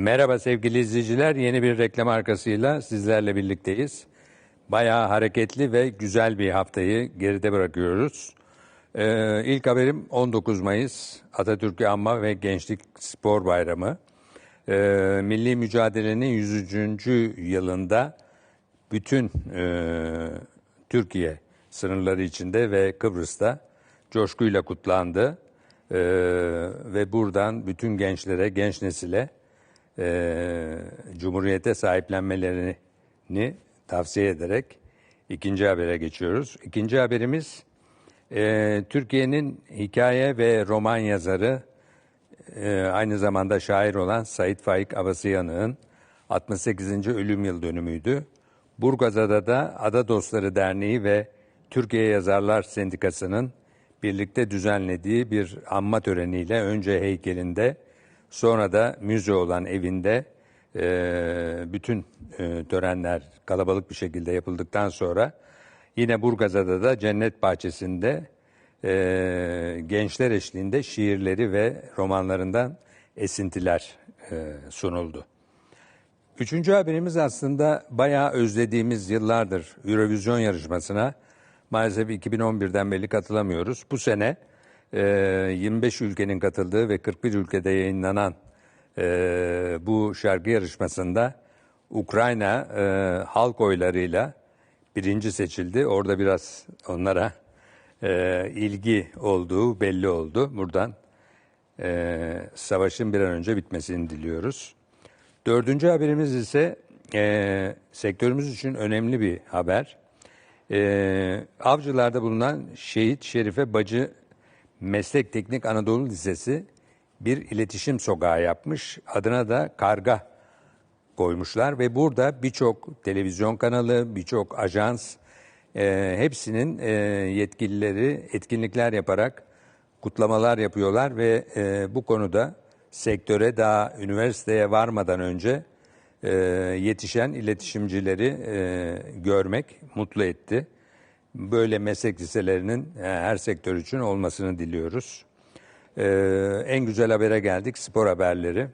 Merhaba sevgili izleyiciler. Yeni bir reklam arkasıyla sizlerle birlikteyiz. Bayağı hareketli ve güzel bir haftayı geride bırakıyoruz. Ee, ilk haberim 19 Mayıs Atatürk'ü Anma ve Gençlik Spor Bayramı. Ee, milli mücadelenin 100. yılında bütün e, Türkiye sınırları içinde ve Kıbrıs'ta coşkuyla kutlandı. Ee, ve buradan bütün gençlere, genç nesile e, Cumhuriyete sahiplenmelerini tavsiye ederek ikinci habere geçiyoruz. İkinci haberimiz e, Türkiye'nin hikaye ve roman yazarı e, aynı zamanda şair olan Sait Faik Abasıyanık'ın 68. ölüm yıl dönümüydü. Burgazada da Ada Dostları Derneği ve Türkiye Yazarlar Sendikası'nın birlikte düzenlediği bir anma töreniyle önce heykelinde sonra da müze olan evinde e, bütün e, törenler kalabalık bir şekilde yapıldıktan sonra yine Burgazada da Cennet Bahçesi'nde e, gençler eşliğinde şiirleri ve romanlarından esintiler e, sunuldu. Üçüncü haberimiz aslında bayağı özlediğimiz yıllardır Eurovision yarışmasına maalesef 2011'den beri katılamıyoruz. Bu sene 25 ülkenin katıldığı ve 41 ülkede yayınlanan e, bu şarkı yarışmasında Ukrayna e, halk oylarıyla birinci seçildi. Orada biraz onlara e, ilgi olduğu belli oldu. Buradan savaşın bir an önce bitmesini diliyoruz. Dördüncü haberimiz ise sektörümüz için önemli bir haber. Avcılarda bulunan Şehit Şerife Bacı Meslek Teknik Anadolu Lisesi bir iletişim sokağı yapmış. Adına da Karga koymuşlar ve burada birçok televizyon kanalı, birçok ajans e, hepsinin e, yetkilileri etkinlikler yaparak kutlamalar yapıyorlar ve e, bu konuda sektöre daha üniversiteye varmadan önce e, yetişen iletişimcileri e, görmek mutlu etti. Böyle meslek liselerinin e, her sektör için olmasını diliyoruz. E, en güzel habere geldik, spor haberleri.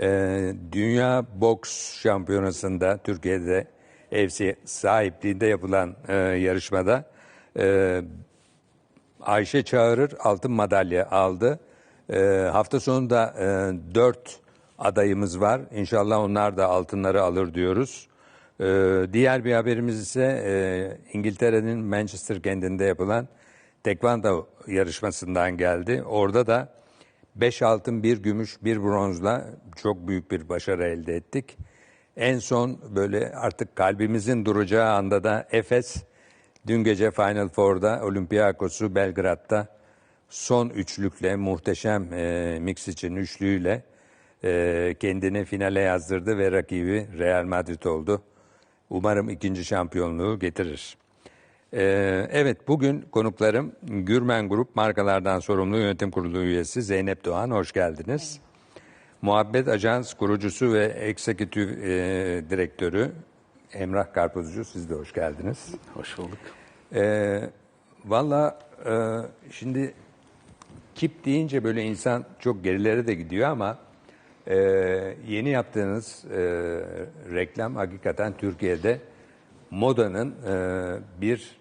E, Dünya Boks Şampiyonası'nda Türkiye'de ev sahipliğinde yapılan e, yarışmada e, Ayşe Çağırır altın madalya aldı. E, hafta sonunda e, dört adayımız var. İnşallah onlar da altınları alır diyoruz. E, diğer bir haberimiz ise e, İngiltere'nin Manchester kentinde yapılan tekvando yarışmasından geldi. Orada da 5 altın, 1 gümüş, 1 bronzla çok büyük bir başarı elde ettik. En son böyle artık kalbimizin duracağı anda da Efes dün gece Final Four'da Olympiakos'u Belgrad'da son üçlükle muhteşem e, mix için üçlüyle e, kendini finale yazdırdı ve rakibi Real Madrid oldu. Umarım ikinci şampiyonluğu getirir. E, evet bugün konuklarım Gürmen Grup markalardan sorumlu yönetim kurulu üyesi Zeynep Doğan hoş geldiniz. Muhabbet Ajans kurucusu ve eksekütif e, direktörü Emrah Karpuzcu siz de hoş geldiniz. Hoş bulduk. E, Valla e, şimdi kip deyince böyle insan çok gerilere de gidiyor ama e, yeni yaptığınız e, reklam hakikaten Türkiye'de modanın e, bir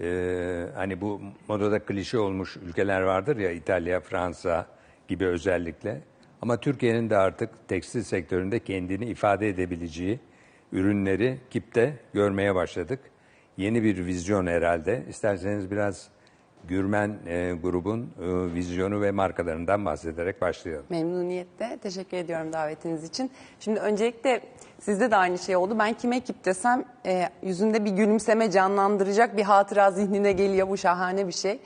e, hani bu modada klişe olmuş ülkeler vardır ya İtalya, Fransa gibi özellikle. Ama Türkiye'nin de artık tekstil sektöründe kendini ifade edebileceği ürünleri KİP'te görmeye başladık. Yeni bir vizyon herhalde. İsterseniz biraz Gürmen e, grubun e, vizyonu ve markalarından bahsederek başlayalım. Memnuniyetle. Teşekkür ediyorum davetiniz için. Şimdi öncelikle sizde de aynı şey oldu. Ben kime ekip desem e, yüzünde bir gülümseme canlandıracak bir hatıra zihnine geliyor. Bu şahane bir şey.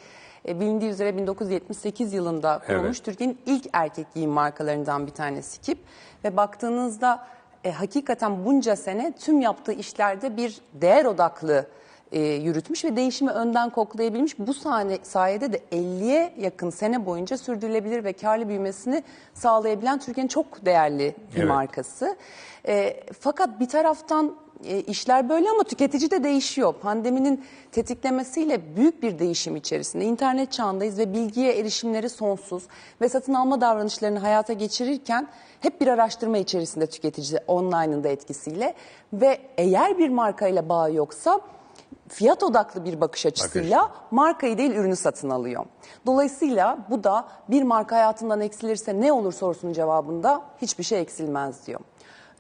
E, bilindiği üzere 1978 yılında kurulmuş Evet. Türkiye'nin ilk erkek giyim markalarından bir tanesi KİP. Ve baktığınızda e, hakikaten bunca sene tüm yaptığı işlerde bir değer odaklı e, yürütmüş ve değişimi önden koklayabilmiş. Bu sahne, sayede de 50'ye yakın sene boyunca sürdürülebilir ve karlı büyümesini sağlayabilen Türkiye'nin çok değerli bir Evet. markası. E, fakat bir taraftan e, işler böyle ama tüketici de değişiyor. Pandeminin tetiklemesiyle büyük bir değişim içerisinde. İnternet çağındayız ve bilgiye erişimleri sonsuz ve satın alma davranışlarını hayata geçirirken hep bir araştırma içerisinde tüketici online'ın da etkisiyle ve eğer bir markayla bağı yoksa fiyat odaklı bir bakış açısıyla markayı değil ürünü satın alıyor. Dolayısıyla bu da bir marka hayatından eksilirse ne olur sorusunun cevabında hiçbir şey eksilmez diyor.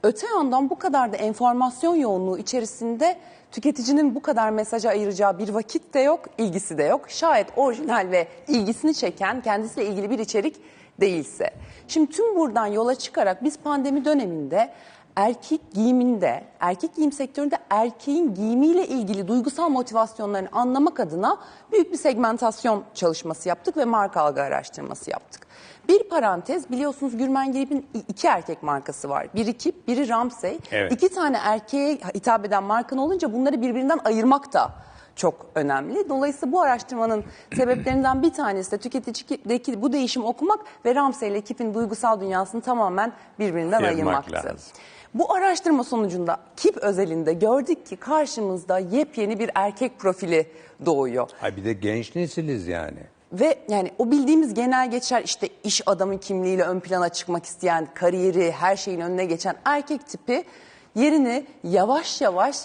Öte yandan bu kadar da enformasyon yoğunluğu içerisinde tüketicinin bu kadar mesaja ayıracağı bir vakit de yok, ilgisi de yok. Şayet orijinal ve ilgisini çeken kendisiyle ilgili bir içerik değilse. Şimdi tüm buradan yola çıkarak biz pandemi döneminde erkek giyiminde, erkek giyim sektöründe erkeğin giyimiyle ilgili duygusal motivasyonlarını anlamak adına büyük bir segmentasyon çalışması yaptık ve marka algı araştırması yaptık. Bir parantez biliyorsunuz Gürmen Girip'in iki erkek markası var. Biri Kip, biri Ramsey. Evet. İki tane erkeğe hitap eden markan olunca bunları birbirinden ayırmak da çok önemli. Dolayısıyla bu araştırmanın sebeplerinden bir tanesi de tüketicideki bu değişimi okumak ve Ramsey ile Kip'in duygusal dünyasını tamamen birbirinden Ayırmak ayırmaktı. lazım. Bu araştırma sonucunda Kip özelinde gördük ki karşımızda yepyeni bir erkek profili doğuyor. Ay bir de genç nesiliz yani. Ve yani o bildiğimiz genel geçer işte iş adamı kimliğiyle ön plana çıkmak isteyen, kariyeri, her şeyin önüne geçen erkek tipi yerini yavaş yavaş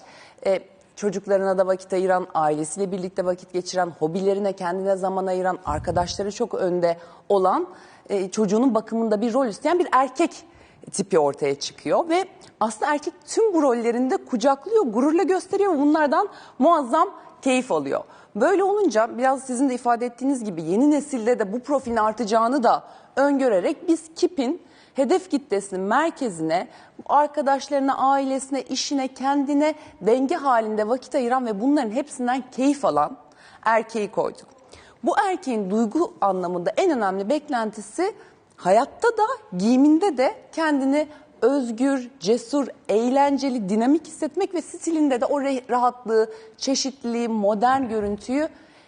e, çocuklarına da vakit ayıran, ailesiyle birlikte vakit geçiren, hobilerine kendine zaman ayıran, arkadaşları çok önde olan, e, çocuğunun bakımında bir rol isteyen bir erkek tipi ortaya çıkıyor ve aslında erkek tüm bu rollerinde kucaklıyor, gururla gösteriyor ve bunlardan muazzam keyif alıyor. Böyle olunca biraz sizin de ifade ettiğiniz gibi yeni nesilde de bu profilin artacağını da öngörerek biz KİP'in hedef kitlesinin merkezine, arkadaşlarına, ailesine, işine, kendine denge halinde vakit ayıran ve bunların hepsinden keyif alan erkeği koyduk. Bu erkeğin duygu anlamında en önemli beklentisi hayatta da giyiminde de kendini özgür, cesur, eğlenceli, dinamik hissetmek ve stilinde de o rahatlığı, çeşitliliği, modern görüntüyü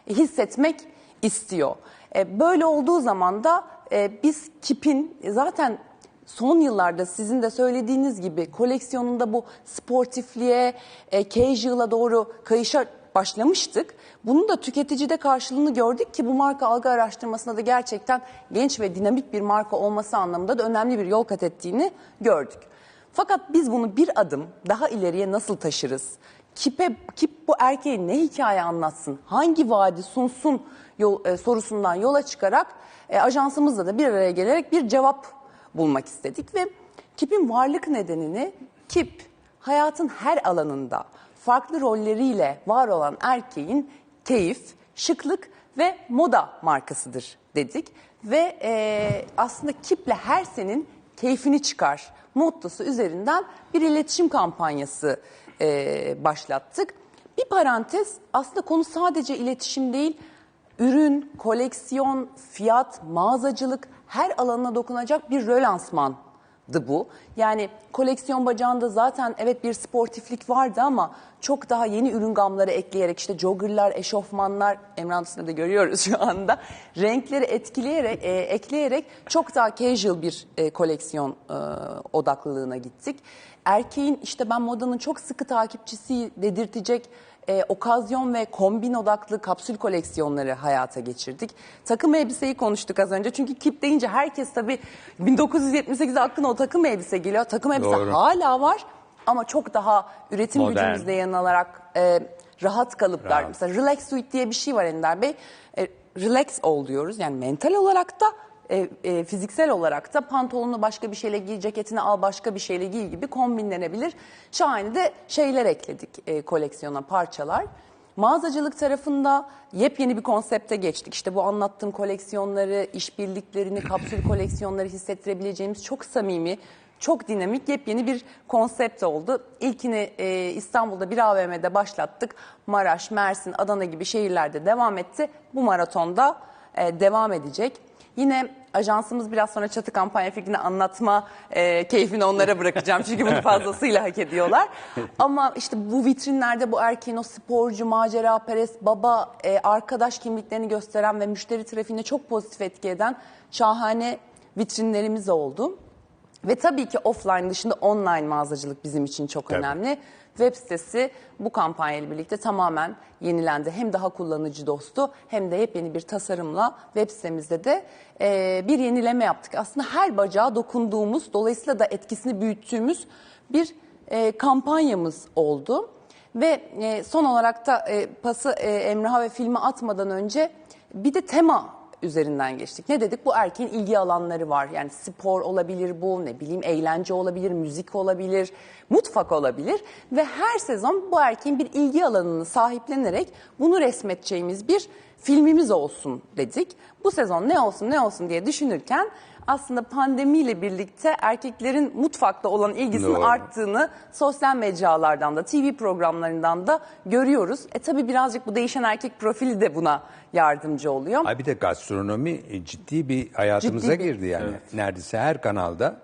hissetmek istiyor. E, Böyle olduğu zaman da e, biz Kip'in zaten son yıllarda sizin de söylediğiniz gibi koleksiyonunda bu sportifliğe, e, casual'a doğru kayışa başlamıştık. Bunun da tüketicide karşılığını gördük ki bu marka algı araştırmasında da gerçekten genç ve dinamik bir marka olması anlamında da önemli bir yol kat ettiğini gördük. Fakat biz bunu bir adım daha ileriye nasıl taşırız? Kipe, kip bu erkeğe ne hikaye anlatsın, hangi vaadi sunsun yol, e, sorusundan yola çıkarak e, ajansımızla da bir araya gelerek bir cevap bulmak istedik ve Kip'in varlık nedenini Kip hayatın her alanında farklı rolleriyle var olan erkeğin keyif, şıklık ve moda markasıdır dedik. Ve e, aslında Kip'le her senin keyfini çıkar mottosu üzerinden bir iletişim kampanyası e, başlattık. Bir parantez aslında konu sadece iletişim değil, ürün, koleksiyon, fiyat, mağazacılık her alanına dokunacak bir rölansmandı bu. Yani koleksiyon bacağında zaten evet bir sportiflik vardı ama çok daha yeni ürün gamları ekleyerek işte joggerlar, eşofmanlar, Emrah de görüyoruz şu anda. Renkleri etkileyerek, e, ekleyerek çok daha casual bir e, koleksiyon e, odaklılığına gittik. Erkeğin işte ben modanın çok sıkı takipçisi dedirtecek e, okazyon ve kombin odaklı kapsül koleksiyonları hayata geçirdik. Takım elbiseyi konuştuk az önce. Çünkü kip deyince herkes tabii 1978'de aklına o takım elbise geliyor. Takım elbise Doğru. hala var ama çok daha üretim Modern. gücümüzle yanılarak e, rahat kalıplar. Rahat. Mesela relax suite diye bir şey var Ender Bey. E, relax ol diyoruz. Yani mental olarak da e, e, fiziksel olarak da pantolonunu başka bir şeyle giy, ceketini al başka bir şeyle giy gibi kombinlenebilir. Şahane de şeyler ekledik e, koleksiyona parçalar. Mağazacılık tarafında yepyeni bir konsepte geçtik. İşte bu anlattığım koleksiyonları, işbirliklerini, kapsül koleksiyonları hissettirebileceğimiz çok samimi, çok dinamik yepyeni bir konsept oldu. İlkini e, İstanbul'da bir AVM'de başlattık. Maraş, Mersin, Adana gibi şehirlerde devam etti. Bu maratonda e, devam edecek. Yine ajansımız biraz sonra çatı kampanya fikrini anlatma e, keyfini onlara bırakacağım. Çünkü bunu fazlasıyla hak ediyorlar. Ama işte bu vitrinlerde bu erkeğin o sporcu, macera perest, baba, e, arkadaş kimliklerini gösteren ve müşteri trafiğine çok pozitif etki eden şahane vitrinlerimiz oldu. Ve tabii ki offline dışında online mağazacılık bizim için çok Tabii. önemli. Web sitesi bu kampanyayla birlikte tamamen yenilendi. Hem daha kullanıcı dostu hem de yepyeni bir tasarımla web sitemizde de e, bir yenileme yaptık. Aslında her bacağa dokunduğumuz, dolayısıyla da etkisini büyüttüğümüz bir e, kampanyamız oldu. Ve e, son olarak da e, pası e, Emrah'a ve filme atmadan önce bir de tema üzerinden geçtik. Ne dedik? Bu erkeğin ilgi alanları var. Yani spor olabilir bu, ne bileyim eğlence olabilir, müzik olabilir, mutfak olabilir. Ve her sezon bu erkeğin bir ilgi alanını sahiplenerek bunu resmeteceğimiz bir filmimiz olsun dedik. Bu sezon ne olsun ne olsun diye düşünürken aslında pandemiyle birlikte erkeklerin mutfakta olan ilgisinin Doğru. arttığını sosyal mecralardan da TV programlarından da görüyoruz. E tabii birazcık bu değişen erkek profili de buna yardımcı oluyor. Ay bir de gastronomi e, ciddi bir hayatımıza Ciddi bir- girdi yani. Neredeyse her kanalda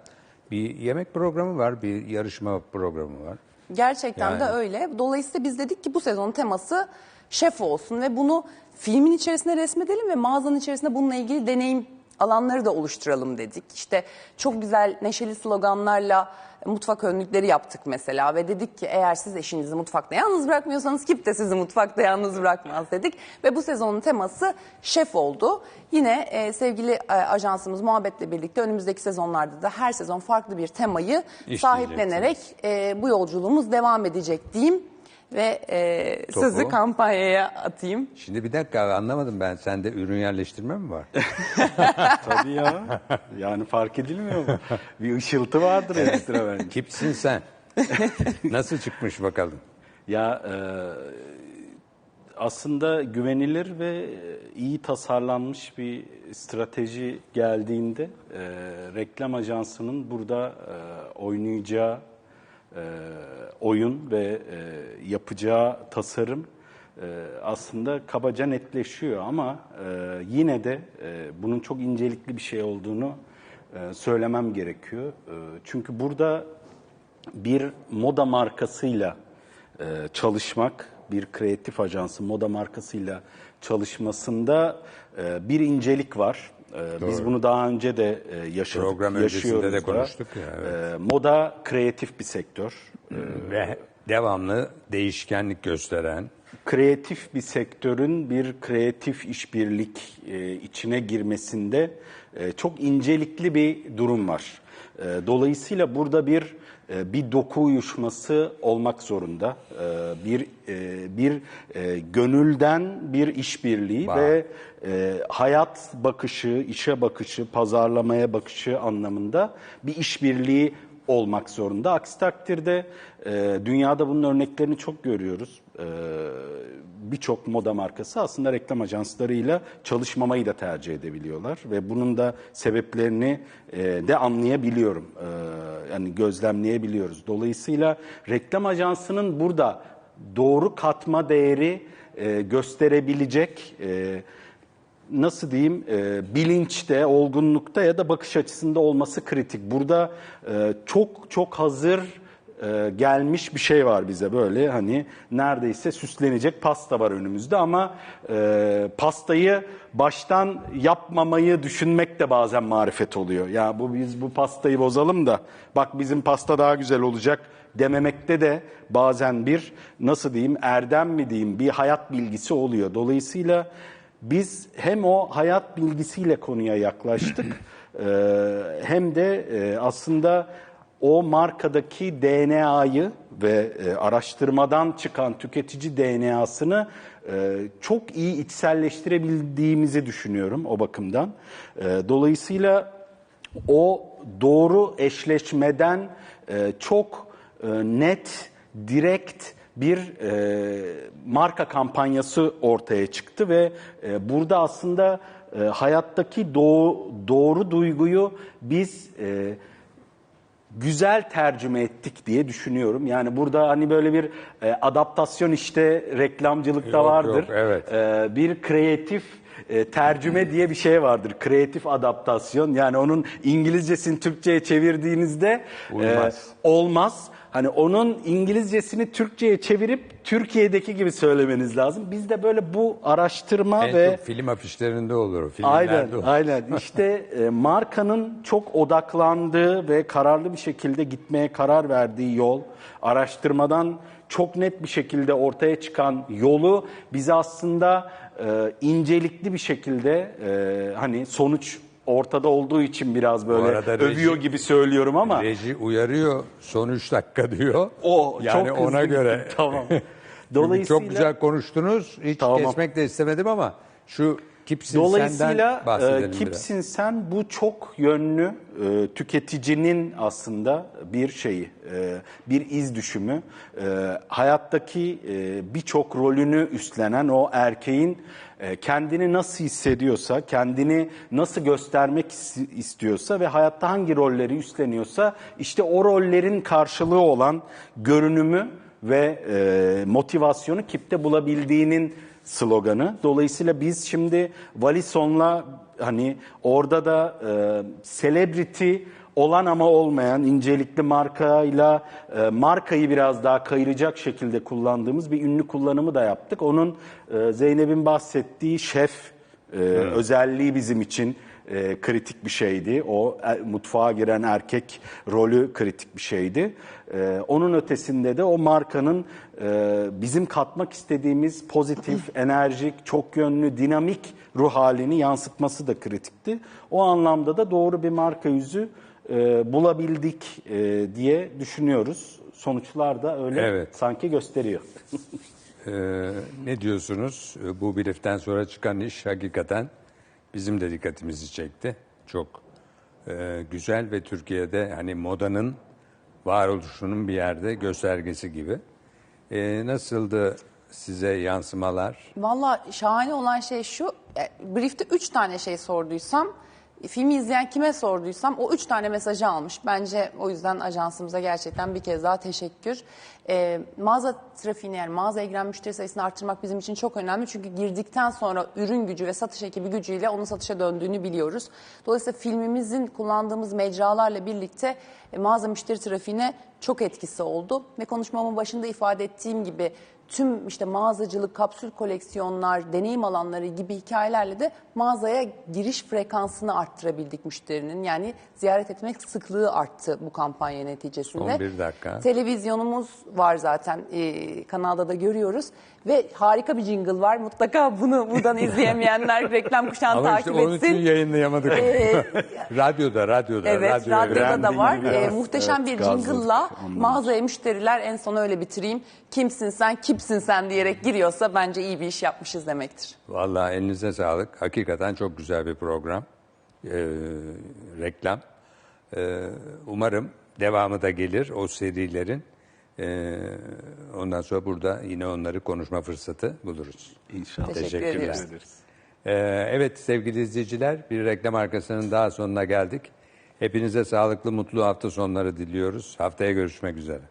bir yemek programı var, bir yarışma programı var. Gerçekten de Yani. öyle. Dolayısıyla biz dedik ki bu sezonun teması şef olsun ve bunu filmin içerisine resmedelim ve mağazanın içerisinde bununla ilgili deneyim alanları da oluşturalım dedik. İşte çok güzel neşeli sloganlarla mutfak önlükleri yaptık mesela ve dedik ki eğer siz eşinizi mutfakta yalnız bırakmıyorsanız Kip de sizi mutfakta yalnız bırakmaz dedik. Ve bu sezonun teması şef oldu. Yine e, sevgili e, ajansımız Muhabbet'le birlikte önümüzdeki sezonlarda da her sezon farklı bir temayı sahiplenerek e, bu yolculuğumuz devam edecek diyeyim ve e, Topu. sözü kampanyaya atayım. Şimdi bir dakika anlamadım ben. Sende ürün yerleştirme mi var? Tabii ya. Yani fark edilmiyor mu? Bir ışıltı vardır ekstra bence. Kipsin sen. Nasıl çıkmış bakalım? Ya e, aslında güvenilir ve iyi tasarlanmış bir strateji geldiğinde e, reklam ajansının burada e, oynayacağı e, oyun ve e, yapacağı tasarım e, aslında kabaca netleşiyor ama yine de bunun çok incelikli bir şey olduğunu söylemem gerekiyor. Çünkü burada bir moda markasıyla çalışmak, bir kreatif ajansı moda markasıyla çalışmasında bir incelik var. E, biz bunu daha önce de e, yaşadık, Program öncesinde de da. konuştuk ya, evet. E, moda kreatif bir sektör. Ve devamlı değişkenlik gösteren, kreatif bir sektörün bir kreatif işbirlik e, içine girmesinde e, çok incelikli bir durum var. E, dolayısıyla burada bir e, bir doku uyuşması olmak zorunda. E, bir e, bir e, gönülden bir işbirliği ve hayat bakışı, işe bakışı, pazarlamaya bakışı anlamında bir işbirliği olmak zorunda. Aksi takdirde dünyada bunun örneklerini çok görüyoruz. E, Birçok moda markası aslında reklam ajanslarıyla çalışmamayı da tercih edebiliyorlar ve bunun da sebeplerini e, de anlayabiliyorum. E, yani gözlemleyebiliyoruz. Dolayısıyla reklam ajansının burada doğru katma değeri e, gösterebilecek nasıl diyeyim bilinçte, olgunlukta ya da bakış açısında olması kritik. Burada çok çok hazır e, gelmiş bir şey var bize böyle hani neredeyse süslenecek pasta var önümüzde ama e, pastayı baştan yapmamayı düşünmek de bazen marifet oluyor. Ya bu biz bu pastayı bozalım da bak bizim pasta daha güzel olacak dememekte de bazen bir nasıl diyeyim erdem mi diyeyim bir hayat bilgisi oluyor. Dolayısıyla biz hem o hayat bilgisiyle konuya yaklaştık e, hem de e, aslında o markadaki DNA'yı ve e, araştırmadan çıkan tüketici DNA'sını e, çok iyi içselleştirebildiğimizi düşünüyorum o bakımdan. E, dolayısıyla o doğru eşleşmeden e, çok e, net, direkt bir e, marka kampanyası ortaya çıktı ve e, burada aslında e, hayattaki doğu, doğru duyguyu biz e, güzel tercüme ettik diye düşünüyorum. Yani burada hani böyle bir e, adaptasyon işte reklamcılıkta Yok, vardır. yok, evet. E, bir kreatif e, tercüme diye bir şey vardır. Kreatif adaptasyon. Yani onun İngilizcesini Türkçe'ye çevirdiğinizde Uymaz. e, olmaz. Hani onun İngilizcesini Türkçe'ye çevirip Türkiye'deki gibi söylemeniz lazım. Biz de böyle bu araştırma En ve çok film afişlerinde olur. Filmlerde Aynen, olur. aynen. İşte e, markanın çok odaklandığı ve kararlı bir şekilde gitmeye karar verdiği yol, araştırmadan çok net bir şekilde ortaya çıkan yolu bize aslında e, incelikli bir şekilde e, hani sonuç ortada olduğu için biraz böyle övüyor reji- gibi söylüyorum ama Reji uyarıyor son 3 dakika diyor. o yani çok ona göre. tamam. Dolayısıyla çok güzel konuştunuz. Hiç Tamam. kesmek de istemedim ama şu Kipsin Dolayısıyla e, biraz. Kipsin sen bu çok yönlü e, tüketicinin aslında bir şeyi, e, bir iz düşümü. E, hayattaki e, birçok rolünü üstlenen o erkeğin e, kendini nasıl hissediyorsa, kendini nasıl göstermek is- istiyorsa ve hayatta hangi rolleri üstleniyorsa işte o rollerin karşılığı olan görünümü ve e, motivasyonu Kip'te bulabildiğinin sloganı. Dolayısıyla biz şimdi Valison'la hani orada da e, celebrity olan ama olmayan incelikli markayla e, markayı biraz daha kayıracak şekilde kullandığımız bir ünlü kullanımı da yaptık. Onun e, Zeynep'in bahsettiği şef e, özelliği bizim için e, kritik bir şeydi. O e, mutfağa giren erkek rolü kritik bir şeydi. E, onun ötesinde de o markanın e, bizim katmak istediğimiz pozitif, enerjik, çok yönlü, dinamik ruh halini yansıtması da kritikti. O anlamda da doğru bir marka yüzü e, bulabildik e, diye düşünüyoruz. Sonuçlar da öyle Evet. sanki gösteriyor. Ee, ne diyorsunuz? Ee, Bu brieften sonra çıkan iş hakikaten bizim de dikkatimizi çekti. Çok e, güzel ve Türkiye'de hani modanın varoluşunun bir yerde göstergesi gibi. Ee, nasıldı size yansımalar? Valla şahane olan şey şu, e, briefte üç tane şey sorduysam, filmi izleyen kime sorduysam o üç tane mesajı almış. Bence o yüzden ajansımıza gerçekten bir kez daha teşekkür. E, mağaza trafiğini yani mağazaya giren müşteri sayısını arttırmak bizim için çok önemli. Çünkü girdikten sonra ürün gücü ve satış ekibi gücüyle onun satışa döndüğünü biliyoruz. Dolayısıyla filmimizin kullandığımız mecralarla birlikte e, mağaza müşteri trafiğine çok etkisi oldu. Ve konuşmamın başında ifade ettiğim gibi tüm işte mağazacılık, kapsül koleksiyonlar, deneyim alanları gibi hikayelerle de mağazaya giriş frekansını arttırabildik müşterinin. Yani ziyaret etmek sıklığı arttı bu kampanya neticesinde. Son bir dakika. Televizyonumuz var zaten e, kanalda da görüyoruz ve harika bir jingle var. Mutlaka bunu buradan izleyemeyenler reklam kuşağını Ama işte takip onun için etsin. yayınlayamadık. radyoda, radyoda. Evet, radyoda verelim. da var. Ee, biraz, muhteşem evet, bir jingle'la mağazaya müşteriler en son öyle bitireyim. Kimsin sen, kimsin sen diyerek giriyorsa bence iyi bir iş yapmışız demektir. Vallahi elinize sağlık. Hakikaten çok güzel bir program. Ee, reklam. Ee, umarım devamı da gelir o serilerin. Ee, ondan sonra burada yine onları konuşma fırsatı buluruz. İnşallah. Teşekkür Teşekkürler. ederiz. Ee, evet sevgili izleyiciler bir reklam arkasının daha sonuna geldik. Hepinize sağlıklı mutlu hafta sonları diliyoruz. Haftaya görüşmek üzere.